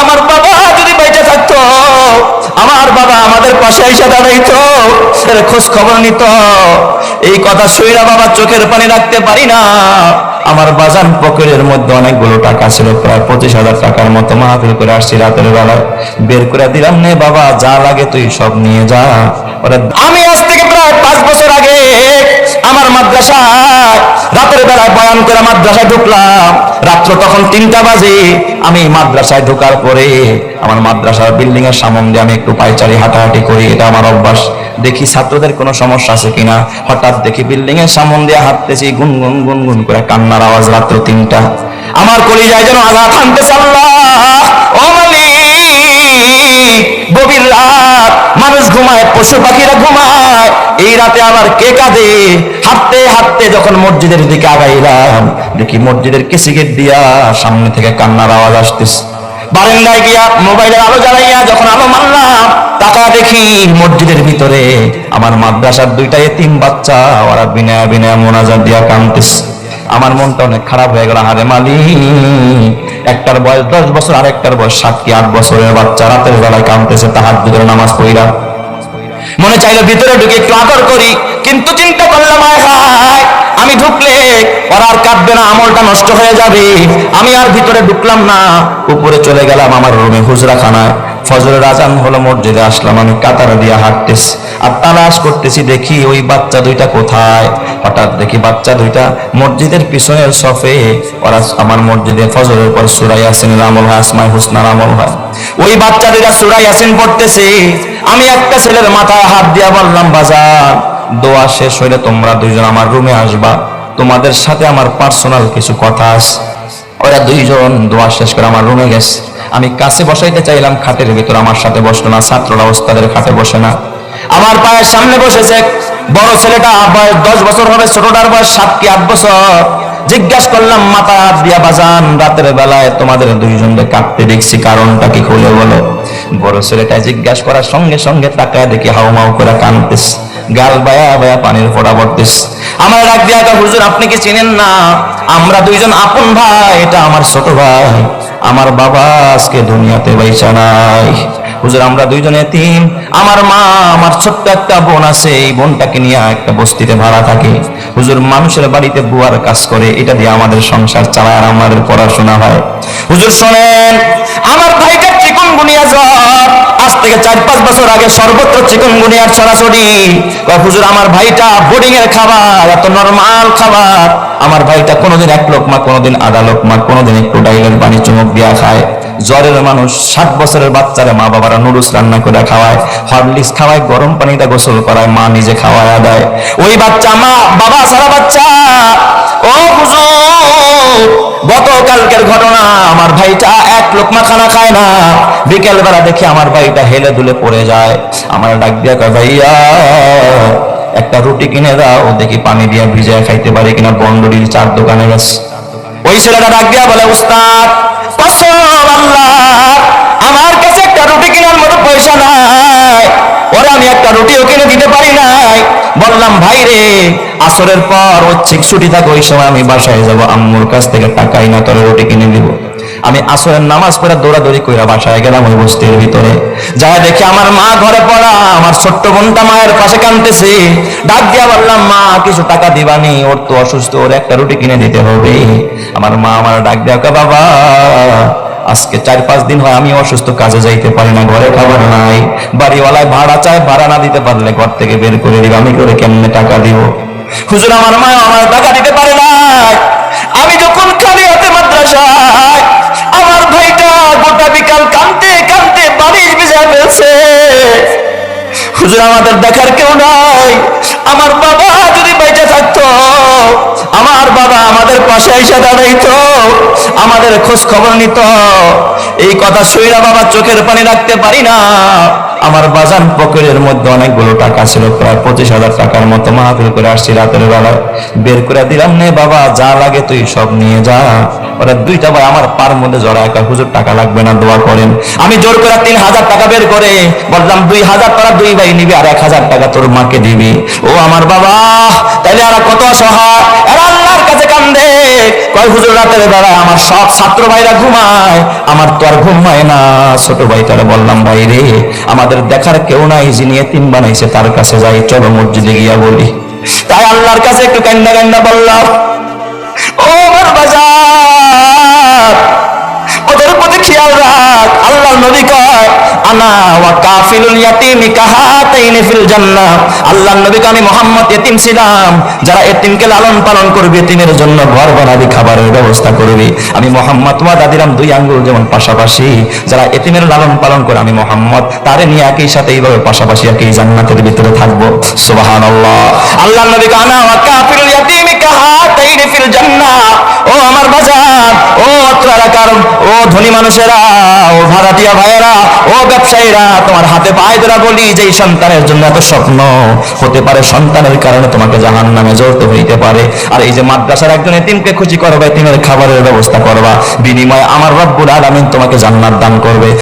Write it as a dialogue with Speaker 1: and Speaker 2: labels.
Speaker 1: আমার বাবা যদি বেঁচে থাকতো, আমার বাবা আমাদের পাশে এসে দাঁড়াইতো, এর খোঁজ খবর নিত। এই কথা শুইরা বাবা চোখের পানি রাখতে পারি না। আমার বাজার পকেটের মধ্যে অনেকগুলো টাকা ছিল, প্রায় পঁচিশ হাজার টাকার মতো মাহফিল করে আসছি রাতের বেলায় বের করে দিলাম নে বাবা, যা লাগে তুই সব নিয়ে যা। আমি আজ থেকে প্রায় পাঁচ বছর আগে আমার বেলায় বয়ান করে মাদ্রাসায় ঢুকলাম। রাত্র তখন তিনটা বাজে। আমি মাদ্রাসায় ঢোকার পরে আমার মাদ্রাসার বিল্ডিং এর সামনে আমি একটু পাইচারি হাঁটাহাঁটি করি। এটা আমার অভ্যাস। দেখি ছাত্রদের কোনো সমস্যা আছে কিনা। হঠাৎ দেখি বিল্ডিং এর সামনে দিয়ে হাঁটতেছি, গুনগুন গুনগুন করে কান্নার আওয়াজ রাত্র তিনটা। আমার কলিজায় যেন আঘাত আনতেছে আল্লাহ। ও গভীর রাত। মানুষ ঘুমায়, পশু পাখিরা ঘুমায়। এই রাতে আবার কে কাঁদে? হাঁটতে হাঁটতে যখন মসজিদের দিকে আগাইলাম, দেখি মসজিদের কেসি গেট দিয়া সামনে থেকে কান্নার আওয়াজ আসতেছে। বারান্দায় গিয়া মোবাইলের আলো জ্বালাইয়া যখন আলো মারলাম টাকা দেখি মসজিদের ভিতরে আমার মাদ্রাসার দুইটা এতিম বাচ্চা ওরা বিনা বিনা মোনাজাত দিয়া কাঁদতেছে। আমার মনটা অনেক খারাপ হয়ে গেল, হারে মালি একটার বয়স দশ বছর আর একটার বয়স সাত কি আট বছরের বাচ্চা রাতের বেলায় কাঁদতেছে তাহার দুধের নামাজ পড়িরা মনে চাইলো ভিতরে ঢুকে একটু আদর করি কিন্তু চিন্তা করলাম আয় হায় আমি ঢুকলে ওরা আর কাঁদবে না, আমলটা নষ্ট হয়ে যাবে। আমি আর ভিতরে ঢুকলাম না। উপরে চলে গেলাম আমার রুমে হুজরা খানায় ফজরের আজান হলো মসজিদে আসলাম, আমি কাতার দিয়ে হাঁটতেছি। আর তালাশ করতেছি, দেখি ওই বাচ্চা দুইটা কোথায়? হঠাৎ দেখি বাচ্চা দুইটা মসজিদের পিছনের সফে ওরা আমার মসজিদে ফজরের পর সুরাই আসেন আমল হয় আসমাই হুসনার আমল হয়। ওই বাচ্চা দুইটা সুরাই আসেন পড়তেছে। আমি একটা ছেলের মাথায় হাত দিয়া বললাম, বাজার দোয়া শেষ হইলে তোমরা দুইজন আমার রুমে আসবা। তোমাদের সাথে আমার পার্সোনাল কিছু কথা আছে। ওরা দুইজন দোয়া শেষ করে আমার রুমে গেছে। আমি কাছে বসাইতে চাইলাম, খাটের ভিতর আমার সাথে বসল না, ছাত্ররা ওস্তাদের খাটে বসে না। আমার পায়ের সামনে বসেছে, বড় ছেলেটা বয়স দশ বছর হবে, ছোটটার বয়স সাত কি আট বছর। জিজ্ঞাসা করলাম, মাথা হাত দিয়া বাজান, রাতের বেলায় তোমাদের দুইজনকে কাঁদতে দেখছি, কারণটা কি খুলে বলো। বড় ছেলেটা জিজ্ঞাসা করার সঙ্গে সঙ্গে তাকায় দেখি হাউ মাউ করে কানতেস গাল বায়া বায়া পানির ফোড়া পড়তেস আমার ডাক দিয়া হুজুর, আপনি কি না? আমরা দুইজন আপন ভাই, এটা আমার ছোট ভাই। আমার বাবা আজকে দুনিয়াতে বাইসা নাই। হুজুর, আমরা দুইজনে তিন আমার মা, আমার ছোট্ট একটা বোন আছে, এই বোনটাকে নিয়ে একটা বস্তিতে ভাড়া থাকে। হুজুর, মানুষের বাড়িতে বুয়ার কাজ করে, এটা দিয়ে আমাদের সংসার চালায় আর পড়াশোনা হয়। হুজুর, শোনেন, আমার চিকন গুনিয়া জ্বর। আজ থেকে চার, পাঁচ বছর আগে সর্বত্র চিকন গুনিয়ার ছড়াছড়ি হুজুর, আমার ভাইটা বোর্ডিং এর খাবার, এত খাবার। আমার ভাইটা কোনোদিন এক লোকমা কোনোদিন আধা লোকমা কোনোদিন একটু ডাইলের পানি চুমুক দিয়া খায়। জ্বরের মানুষ ষাট বছরের বাচ্চারা মা বাবারা নুডলস রান্না করে খাওয়ায় হরলিক্স খাওয়ায়, গরম পানিটা গোসল করায়, মা নিজে খাওয়ায় দেয় ওই বাচ্চা মা, বাবা, সারা বাচ্চা। ও হুজুর গতকালকের ঘটনা, আমার ভাইটা এক লোকমা খানা খায় না। বিকেল বেলা দেখি আমার ভাইটা হেলে দুলে পড়ে যায়। আমার ডাক দিয়া কয়, ভাইয়া, একটা রুটি কিনে দাও, দেখি পানি দিয়ে ভিজায় খাইতে পারি কিনা বন্ডরির চার দোকানে গেছে ওই ছেলেটা ডাক দিয়া বলে, উস্তাদ, কসম আল্লাহ, আমার কাছে একটা রুটি কেনার মতো পয়সা নাই। ওরা আমি একটা রুটিও কিনে দিতে পারি নাই। বললাম ভাই রে আসরের পর হচ্ছে ছুটি থাকে ওই সময় আমি বাসায় যাব। আম্মুর কাছ থেকে টাকাই না তোর রুটি কিনে দিব। আমি আসরের নামাজ পড়ে দৌড়াদৌড়ি কইরা বাসায় গেলাম ওই বস্তির ভিতরে। যা দেখি আমার মা ঘরে পড়া আমার ছোট্ট বোনটা মায়ের পাশে কাঁদতেছে। ডাক দিয়া বললাম মা কিছু টাকা দিবানি ওর তো অসুস্থ ওর একটা রুটি কিনে দিতে হবে। আমার মা আমার ডাক দিয়া কয়, বাবা আজকে চার, পাঁচ দিন হয় আমি অসুস্থ, কাজে যাইতে পারি না, ঘরে খাবার নাই। বাড়িওয়ালায় ভাড়া চায়, ভাড়া না দিতে পারলে ঘর থেকে বের করে দিব। আমি করে কেমনে টাকা দিব? হুজুর, আমার মা আমার টাকা দিতে পারে না। আমি যখন খালি হাতে মাদ্রাসায়, আমার ভাইটা গোটা বিকাল কানতে কানতে বালিশ ভিজা ফেলছে। হুজুর আমাদের দেখার কেউ নাই। আমার বাবা যদি বেঁচে থাকতো, আমার বাবা আমাদের পাশে এসে দাঁড়াইতো, আমাদের খোঁজ খবর নিত। এই কথা শুইরা বাবা চোখের পানি রাখতে পারি না। আমার বাজান পকেটের মধ্যে অনেকগুলো টাকা ছিল, প্রায় পঁচিশ হাজার টাকার মতো মাহফিল করে আসছি রাতের বেলা বের করে দিলাম নে বাবা, যা লাগে তুই সব নিয়ে যা। ওরা দুইটা ভাই আমার পার মধ্যে জড়া একা হুজুর, টাকা লাগবে না, দোয়া করেন। আমি জোর করে তিন হাজার টাকা বের করে বললাম, দুই হাজার টাকা দুই ভাই নিবি আর এক হাজার টাকা তোর মাকে দিবি। ও আমার বাবা, তাইলে আর কত অসহায়? আল্লাহর কাছে কান্দে। কয়, হুজুর, রাতের বেলা আমার সব ছাত্র ভাইরা ঘুমায়, আমার তো আর ঘুম হয় না। ছোট ভাই তারা বললাম, ভাই রে, আমাদের দেখার কেউ নাই যিনি তিন বানাইছে, তার কাছে যাই, চলো মসজিদে গিয়া বলি। তাই আল্লাহর কাছে একটু কান্না কান্না বললাম, ও আমার বাজার নবীকে পাশাপাশি। যারা এতিমের লালন পালন করে, আমি মোহাম্মদ, তারে নিয়ে একই সাথে এইভাবে পাশাপাশি একই জান্নাতের ভিতরে থাকব। সুবহানাল্লাহ। আল্লাহ নবী কানা ওয়া এলাকার ও ধনী মানুষেরা, ও ভাড়াটিয়া ভাইয়েরা, ও ব্যবসায়ীরা, তোমার হাতে পায়ে ধরা বলি যে এই সন্তানের জন্য এত স্বপ্ন। হতে পারে সন্তানের কারণে তোমাকে জাহান নামে জড়তে হইতে পারে। আর এই যে মাদ্রাসার একজন এতিমকে খুশি করবে, এতিমের খাবারের ব্যবস্থা করবা। বিনিময়ে আমার রব্বুল আলামিন তোমাকে জান্নাত দান করবে।